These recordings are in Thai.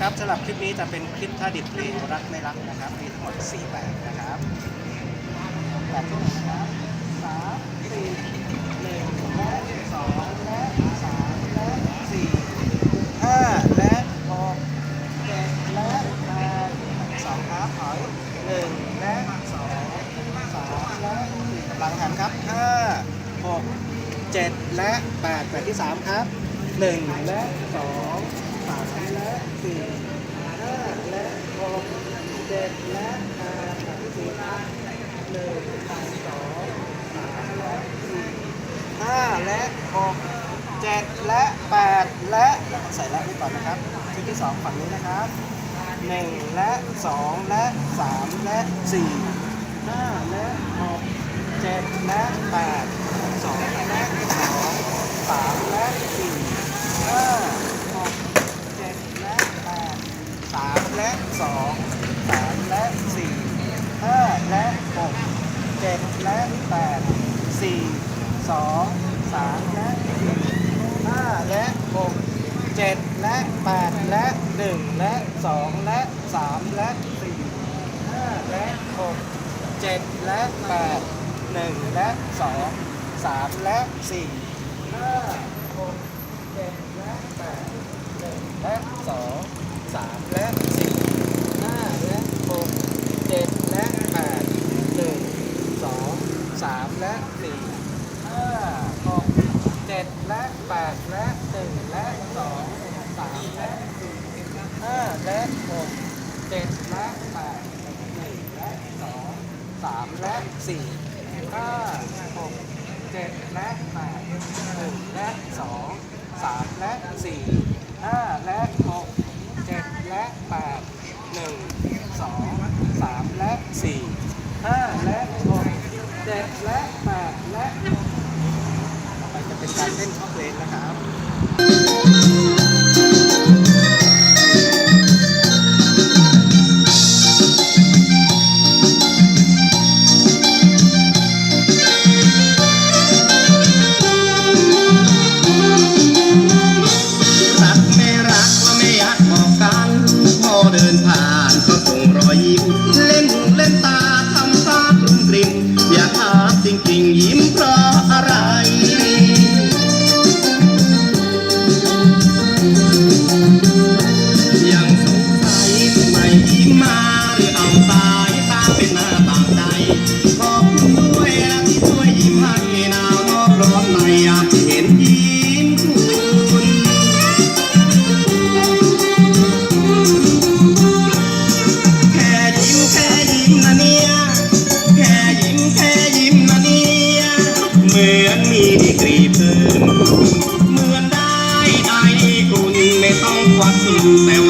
ครับสำหรับคลิปนี้จะเป็นคลิปท่าดิบเพลงรักไม่รักนะครับ มีทั้งหมด 4 แบบนะครับแบบที่หนึ่งนะครับสามสี่หนึ่งและสองและสามและสี่ห้าและหกเจ็ดและแปดสองครับถอยหนึ่งและสองสามและสี่กำลังหันครับห้าหกเจ็ดและแปดแบบที่สามครับหนึ่งและสองามและสี่ห้าและหกเจ็ดและแปดแบบที่สี่ครับหนึ่งสองสามและสี่ห้าและหกเจ็ดและแปดและเราต้องใส่และไว้ก่อนนะครับชุดที่สองฝั่งนี้นะครับหนึ่งและสองและสามและสี่ 2 3 และ 4 5 และ 6 7 และ 8 4 2 3 และ 4 5 และ 6 7 และ 8 และ 1 และ 2 และ 3 และ 4 5 และ 6 7 และ 8 1 และ 2 3 และ 4 5 6 7 และ 8 1 และ 2 3 และ สี่ห้าหกเจ็ดและแปดและหนึ่งและสองสามและสี่ห้าและหกเจ็ดและแปดหนึ่งและสองสามและสี่ห้าหกเจ็ดและแปดหนึ่งและสองสามและสี่ห้าและหกเจ็ดและแปดหนึ่งสองสามและสี่ห้าและหกเจ็ด และแปดและต่อไปจะเป็นการเต้นข้อเพลงนะครับ แต่ว่า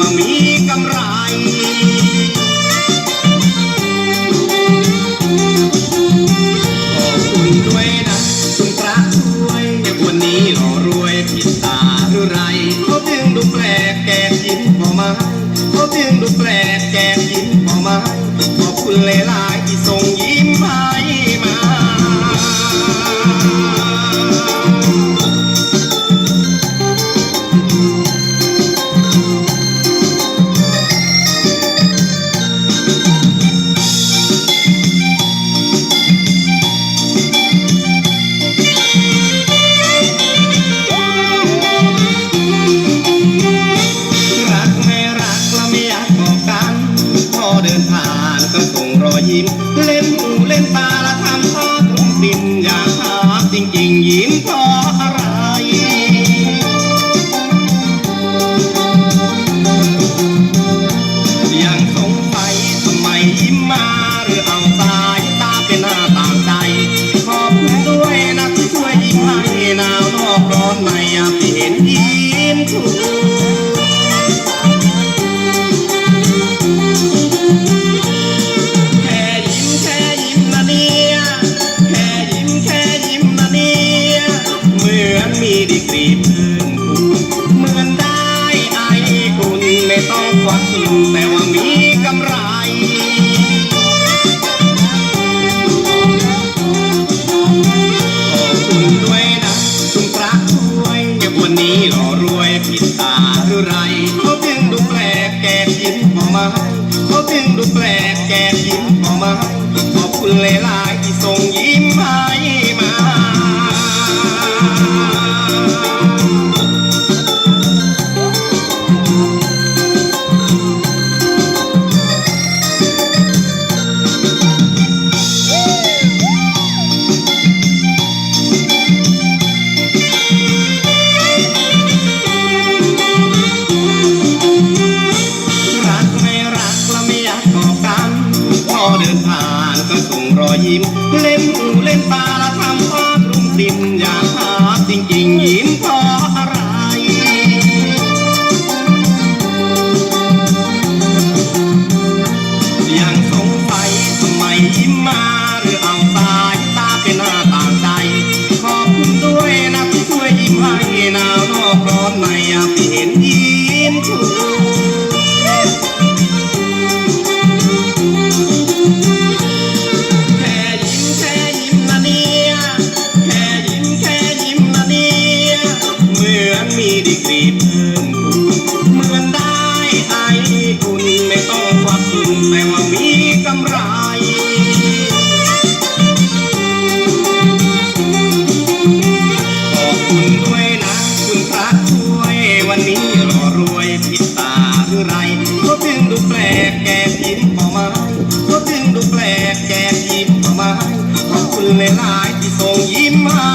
ผ่านก็ส่งรอยยิ้ม เล่นหูเล่นตาและทำท่าตรงปิ่นอยากถามจริงๆ ยิ้มพอ เหมือนได้ไอ้คุณไม่ต้องควักสุนแต่ว่ามีกำไรขอบคุณด้วยนะคุณพระช่วยให้วันนี้หล่อรวยผิดตาหรือไรเขาจึงดูแปลกแกยิ้มพอมาเขาเพียงดูแปลกแกยิ้มออกมาขอบคุณหลายๆที่ส่งยิ้มมา เดินผ่านก็ส่งรอยยิ้ม เล่นหูเล่นตาและทำภาพรุมติมอยากหามจริงๆยิ้ม กรีเพิ่มพูนเหมือนได้ไออุ่นไม่ต้องควักตุนแต่ว่ามีกำไรขอบคุณด้วยนะคุณพระช่วยวันนี้รอรวยผิดตาหรือไรเขาถึงดูแปลกแกยิ้มออกมาเขาถึงดูแปลกแกยิ้มออกมาขอบคุณหลายๆที่ส่งยิ้มให้